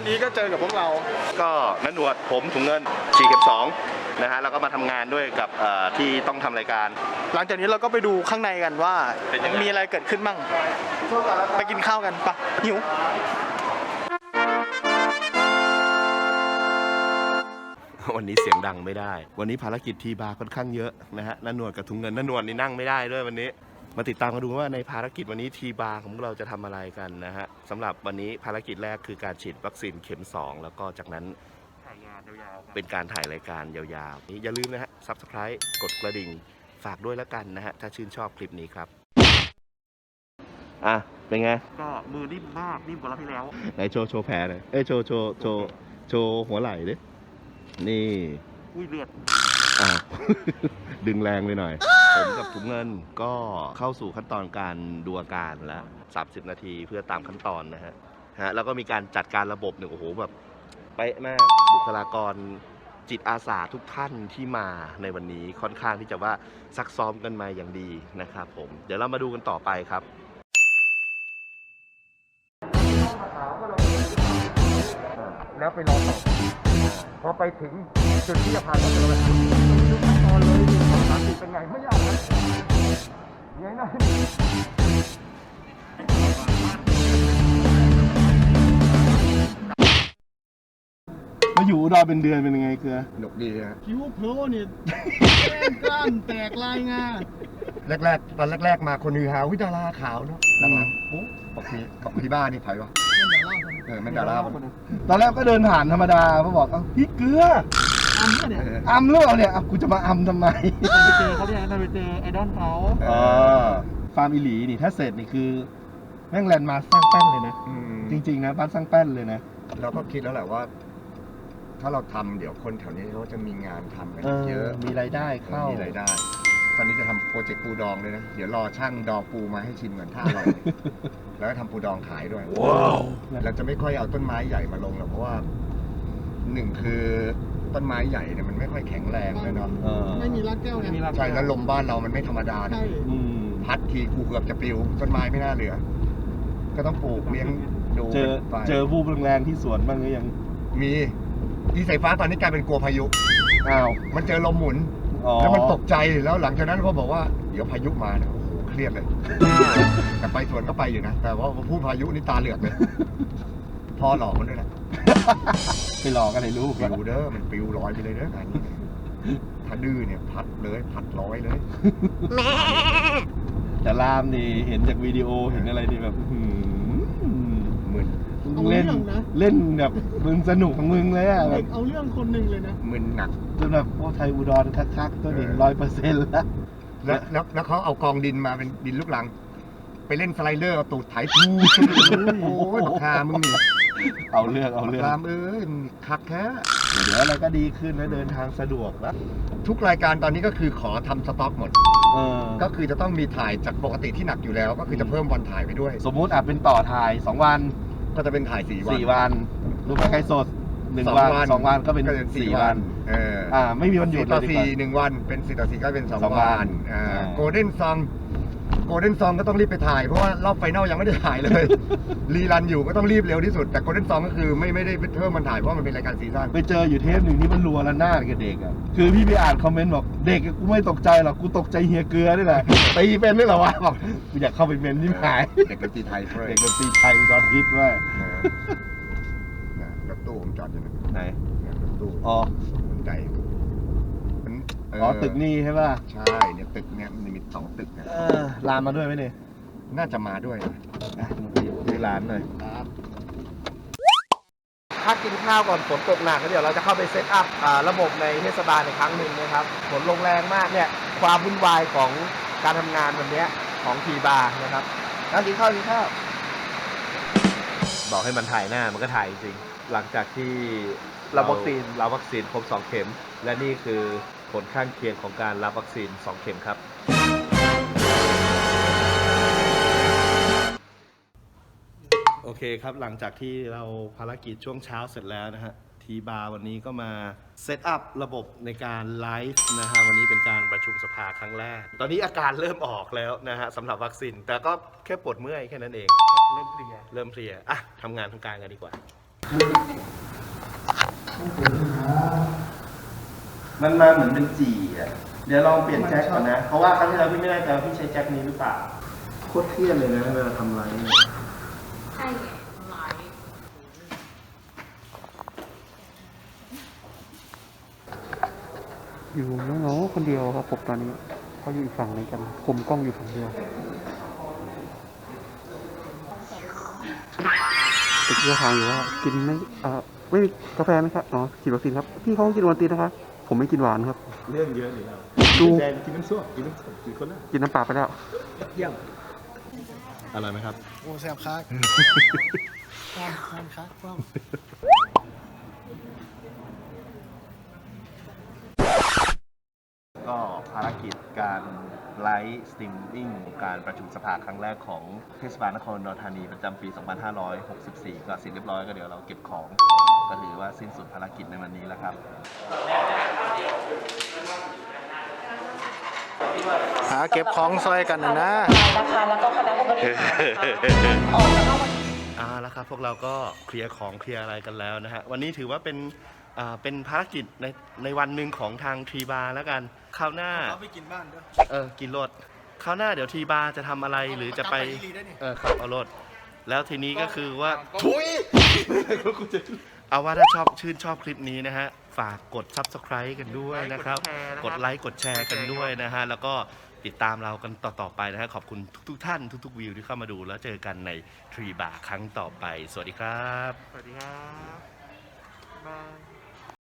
วันนี้ก็เจอกับพวกเรา ก็นันหนวดผมถุงเงิน4เข็ม2นะฮะแล้วก็มาทำงานด้วยกับเอ่อที่ต้องทำรายการ หลังจากนี้เราก็ไปดูข้างในกันว่า เป็นยังไง มีอะไรเกิดขึ้นบ้าง ไปกินข้าวกันปะหิว วันนี้เสียงดังไม่ได้ วันนี้ภารกิจทีบาร์ค่อนข้างเยอะนะฮะนันหนวดกับถุงเงินนันหนวดนี่นั่งไม่ได้ด้วยวันนี้ มาติดตามกันดูว่าในภารกิจวันนี้ทีบาร์ของพวกเราจะทำอะไรกันนะฮะสำหรับวันนี้ภารกิจแรกคือการฉีดวัคซีนเข็ม 2 แล้วก็จากนั้นถ่ายงานยาวๆเป็นการถ่ายรายการยาวๆนี่อย่าลืมนะฮะ subscribe กดกระดิ่งฝากด้วยแล้วกันนะฮะถ้าชื่นชอบคลิปนี้ครับอะเป็นไงก็มือนิ่มมากนิ่มกว่าเราที่แล้วไหนโชว์โชว์แผลหน่อยเอ้ยโชว์โชว์โชว์โชว์หัวไหล่ดินี่อุ้ยเลือดอะดึงแรงไปหน่อย ผมกับถุงเงินก็เข้าสู่ขั้นตอนการดูอาการแล้ว 30 นาทีเพื่อตามขั้นตอนนะฮะฮะแล้วก็มีการจัดการระบบเนี่ยโอ้โหแบบเป๊ะมากบุคลากรจิตอาสาทุกท่านที่มาในวันนี้ค่อนข้างที่จะว่าซักซ้อมกันมาอย่างดีนะครับผมเดี๋ยวเรามาดูกันต่อไปครับแล้วไปรอต่อพอไปถึงจุดที่จะผ่านก็จะเลยดูขั้นตอนเลย เป็นไงไม่ยากนะยังไงนะมาอยู่อุดรเป็นเดือนเป็นยังไงเกลือหนุกดีฮะคิ้วโผล่เนี่ยแก้มกล้านแตกลายงาแรกๆตอนแรก ๆ มาคนฮือฮาวิดาราขาวเนาะหลังๆปุ๊บบอกทีบอกที่บ้านนี่ไผวะเออแม่นดาราคนตอนแรกก็เดินผ่านธรรมดาเขาบอกเอ้าพี่เกลือ อันนี้เนี่ยเอออำหรือเปล่าเนี่ยอะกูจะมาอำทำไมไปเจอเขาเนี่ยไปเจอไอดอลเขาเออฟาร์มอิหลีนี่ถ้าเสร็จนี่คือ แม่งแลนด์มาร์คสร้างแป้นเลยนะ อืมจริงๆนะบ้านสร้างแป้นเลยนะ เราก็คิดแล้วแหละว่า ถ้าเราทำเดี๋ยวคนแถวนี้เขาจะมีงานทำกันเยอะมีรายได้เข้ามีรายได้ ตอนนี้จะทำโปรเจกต์ปูดองเลยนะ เดี๋ยวรอช่างดองปูมาให้ชิมก่อนถ้าอร่อยแล้วก็ทำปูดองขายด้วย ว้าว เราจะไม่ค่อยเอาต้นไม้ใหญ่มาลงหรอกเพราะว่าหนึ่งคือ ต้นไม้ใหญ่เนี่ยมันไม่ค่อยแข็งแรงเลยเนาะเออไม่มีรากแก้วไงใช่แล้วลมบ้านเรามันไม่ธรรมดานะใช่อืมพัดทีกูเกือบจะปลิวต้นไม้ไม่น่าเหลือ ก็ต้องปลูกเลี้ยงดูเจอไปเจอวูบแรงๆที่สวนบ้างหรือยังมีอีสายฟ้าตอนนี้กลายเป็นกลัวพายุ อ้าวมันเจอลมหมุน อ๋อแล้วมันตกใจแล้วหลังจากนั้นเขาบอกว่าเดี๋ยวพายุมาเนี่ยโอ้โหเครียดเลย แต่ไปสวนก็ไปอยู่นะ แต่ว่าพอพูดพายุนี่ตาเหลือกเลย พ่อหลอกมันด้วยนะ ไปหลอกกันให้รู้ปลิวเด้อมันปลิวลอยไปเลยเด้ออันนี้ถ้าดื้อเนี่ยพัดเลยพัดลอยเลยแต่ลามนี่เห็นจากวิดีโอเห็นอะไรนี่แบบอื้อหือมึนเล่นเล่นแบบมึงสนุกของมึงเลยอะแบเด็บกเอาเรื่องคนหนึ่งเลยนะ มึนหนัก จนแบบโอ้ไทยอุดรคักๆตัวหนึ่งเออร้อยเปอร์เซ็นต์แล้วแล้วแล้วแล้วเขาเอากองดินมาเป็นดินลูกลัง ไปเล่นสไลเดอร์เอาตูดไถทูโอ้ยบักฮามึงนี่ เอาเรื่องเอาเรื่องรามเอ้ยมึงคักแค่เดี๋ยวอะไรก็ดีขึ้นแล้วเดินทางสะดวกแล้วทุกรายการตอนนี้ก็คือขอทำสต็อกหมด เออก็คือจะต้องมีถ่ายจากปกติที่หนักอยู่แล้ว ก็คือจะเพิ่มวันถ่ายไปด้วย สมมุติอาจเป็นต่อถ่าย 2 วันก็จะเป็นถ่ายสี่วัน4วันรูปใกล้สด1วัน2วันก็เป็น4วัน เอออ่า ไม่มีวันหยุดสี่เลต่อยดีกสี่ว่า หนึ่งวันเป็นสี่ต่อสี่ก็เป็นสองสองวัวันนอ่าอ่า โกลเด้นซอง โกลเด้นซองก็ต้องรีบไปถ่ายเพราะว่ารอบไฟนอลยังไม่ได้ถ่ายเลย รีรันอยู่ก็ต้องรีบเร็วที่สุด แต่โกลเด้นซองก็คือไม่ไม่ได้เพิ่มมันถ่ายเพราะมันเป็นรายการซีซั่นไปเจออยู่เทปหนึ่งที่มันรัวระนาดกับเด็กอะคือพี่ไปอ่านคอมเมนต์บอกเด็กอะกูไม่ตกใจหรอกกูตกใจเฮียเกลือนี่แหละตีเป็นนี่เหรอวะบอกกูอยากเข้าไปเมนที่หายเด็กดนตรีไทยเฟ้ยเด็กดนตรีไทยอุดรฮิตว่าเออเนี่ยรถตู้ผมจอดอยู่นะไหนเนี่ยรถตู้อ๋อมันใจมันเอ๋อตึกนี้ใช่ป่ะใช่เนี่ยตึกเนี่ยมันมีสองตึกนะเออลามมาด้วยไหมเนี่ยน่าจะมาด้วยนะนะมึงไปอยู่ที่ร้านหน่อยถ้ากินข้าวก่อนฝนตกหนักแล้วเดี๋ยวเราจะเข้าไปเซตอัพอ่าระบบในเทศบาลในครั้งหนึ่งนะครับฝนลงแรงมากเนี่ยความวุ่นวายของการทำงานวันเนี้ยของทีบาร์นะครับนั่งกินข้าวกินข้าวบอกให้มันถ่ายหน้ามันก็ถ่ายจริง หลังจากที่รับวัคซีนรับวัคซีนครบ2เข็ม และนี่คือ ผลข้างเคียงของการรับวัคซีน 2 เข็มครับ โอเคครับหลังจากที่เราภารกิจช่วงเช้าเสร็จแล้วนะฮะทีบาร์วันนี้ก็มาเซตอัพระบบในการไลฟ์นะฮะวันนี้เป็นการประชุมสภาครั้งแรก ตอนนี้อาการเริ่มออกแล้วนะฮะสำหรับวัคซีน แต่ก็แค่ปวดเมื่อยแค่นั้นเอง เริ่มเพลียเริ่มเพลียอะทำงานทำการกันดีกว่ามัน มาเหมือนเป็นจีอะ เดี๋ยวลองเปลี่ยนแจ็คก่อนนะ เพราะว่าครั้งที่แล้วพี่ไม่แน่ใจว่าพี่ใช้แจ็คนี้หรือเปล่า โคตรเครียดเลยนะเวลาทำไรเนี่ยใช่ไงไลฟ์อยู่น้องๆคนเดียวครับผมตอนนี้เขาอยู่อีกฝั่งหนึงกันคุมกล้องอยู่ฝั่งเดียวติดเรื่องทางอยู่ว่ากินไม่เอ่อไม่มีกาแฟไหมครับ อ๋อฉีดวัคซีนครับ พี่เขากินวันตีนนะครับ ผมไม่กินหวานครับ เรื่องเยอะอยู่แล้วดู แดงกินน้ำส้มกินน้ำส้มกี่คนแล้วกินน้ำปลาไปแล้ว เยี่ยมอร่อยไหมครับ โอ้แซ่บคักแซ่บคักป้อมก็ภารกิจการไลฟ์สตรีมมิ่งการประชุมสภาครั้งแรกของเทศบาลนครอุดรธานีประจำปี 2564 ก็เสร็จเรียบร้อยก็เดี๋ยวเราเก็บของ ก็ถือว่าสิ้นสุดภารกิจในวันนี้แล้วครับ หาเก็บของซอยกันนะนะนะคะแล้วก็คณะผู้บริหารออกจากห้องอ่าแล้วครับพวกเราก็เคลียร์ของเคลียร์อะไรกันแล้วนะฮะวันนี้ถือว่าเป็นอ่าเป็นภารกิจในในวันหนึ่งของทางทรีบาร์แล้วกันคราวหน้าเอาไปกินบ้านด้วย เออกินรถคราวหน้าเดี๋ยวทรีบาร์จะทำอะไรหรือจะไปกลับไปอีหลีได้นี่ เออครับเอารถแล้วทีนี้ก็คือว่าทุย เอาว่าถ้าชอบชื่นชอบคลิปนี้นะฮะ ฝากกด subscribe กันด้วยนะครับ กดไลค์กดแชร์กันด้วยนะฮะ แล้วก็ติดตามเรากันต่อ ๆ ไปนะฮะ ขอบคุณทุก ๆ ท่านทุก ๆ วิวที่เข้ามาดูแล้วเจอกันในทรีบาร์ครั้งต่อไป สวัสดีครับ สวัสดีครับบาย